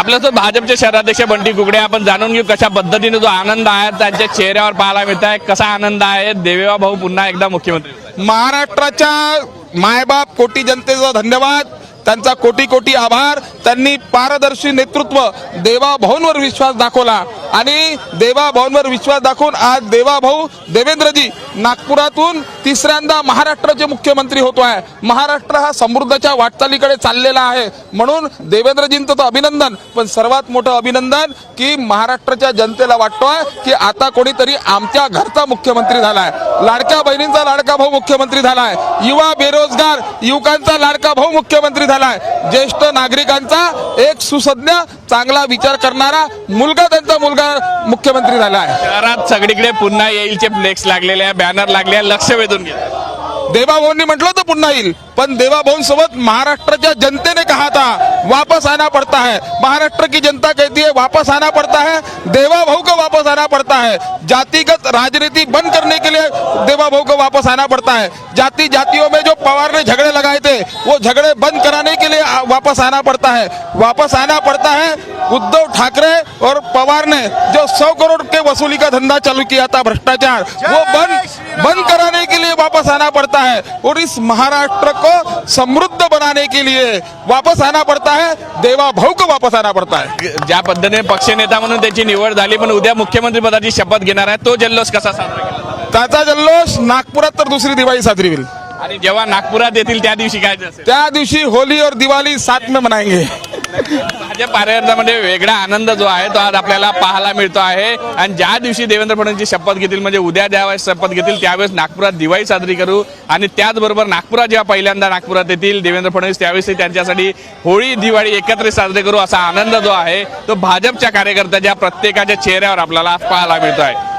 आपल्यासोबत भाजपचे शहराध्यक्ष बंटी कुकडे आपण जाणून घेऊ कशा पद्धतीने जो आनंद आहे त्यांच्या चेहऱ्यावर पाहायला मिळत आहे कसा आनंद आहे? देवेवा भाऊ पुन्हा एकदा मुख्यमंत्री महाराष्ट्राच्या मायबाप कोटी जनतेचा धन्यवाद. त्यांचा कोटी कोटी आभार. त्यांनी पारदर्शी नेतृत्व देवा भाऊंवर विश्वास दाखवला. आणि देवा भाऊंवर विश्वास दाखवून आज देवा भाऊ देवेंद्रजी नागपुरातून तिसऱ्यांदा महाराष्ट्राचे मुख्यमंत्री होतो आहे. महाराष्ट्र हा समृद्धच्या वाटचालीकडे चाललेला आहे. म्हणून देवेंद्रजींचं तर अभिनंदन पण सर्वात मोठं अभिनंदन की महाराष्ट्राच्या जनतेला वाटतोय की आता कोणीतरी आमच्या घरचा मुख्यमंत्री झालाय. लाडक्या बहिणींचा लाडका भाऊ मुख्यमंत्री झालाय. युवा बेरोजगार युवकांचा लाडका भाऊ मुख्यमंत्री झाला झालाय ज्येष्ठ नागरिकांचा एक सुसज्ञ चांगला विचार करणारा मुलगा त्यांचा मुलगा मुख्यमंत्री झालाय शहरात सगळीकडे पुन्हा येईलचे फ्लेक्स लागलेले आहे बॅनर लागले आहे, लक्ष वेधून घेत देवाभाऊंनी म्हटलं तर पुन्हा येईल. पण देवाभाऊं सोबत महाराष्ट्राच्या जनतेने कहा था वापस आना पड़ता है. महाराष्ट्र की जनता कहती है वापस आना पड़ता है. देवा भाऊ को वापस आना पड़ता है. जातिगत राजनीति बंद करने के लिए देवा भाऊ को वापस आना पड़ता है. जाति जातियों में जो पवार ने झगड़े लगाए थे वो झगड़े बंद कराने के लिए वापस आना पड़ता है. वापस आना पड़ता है उद्धव ठाकरे और पवार ने जो सौ करोड़ के वसूली का धंधा चालू किया था भ्रष्टाचार वो बंद बंद कराने के लिए वापस आना पड़ता है. और इस महाराष्ट्र को समृद्ध बनाने के लिए वापस आना पड़ता है देवा भाऊ को वापस आना पड़ता है। ज्या पद्धतीने पक्षनेता म्हणून त्याची निवड झाली पण उद्या मुख्यमंत्री पदाची शपथ घेणार आहे तो जल्लोष कसा साजरा केला? त्याचा जल्लोष नागपुरात तर दुसरी दिवाळी साजरी होईल. आणि जेव्हा नागपुरात येतील त्या दिवशी काय त्या दिवशी होली और दिवाळी साथ में मनाएंगे. भाजप कार्यकर्त्यामध्ये वेगळा आनंद जो आहे तो आज आपल्याला पाहायला मिळतो आहे. आणि ज्या दिवशी देवेंद्र फडणवीस शपथ घेतील म्हणजे उद्या ज्यावेळेस शपथ घेतील त्यावेळेस नागपुरात दिवाळी साजरी करू. आणि त्याचबरोबर नागपुरात जेव्हा पहिल्यांदा नागपुरात येतील देवेंद्र फडणवीस त्यावेळेस त्यांच्यासाठी होळी दिवाळी एकत्रित साजरी करू असा आनंद जो आहे तो भाजपच्या कार्यकर्त्याच्या प्रत्येकाच्या चेहऱ्यावर आपल्याला आज पाहायला मिळतो आहे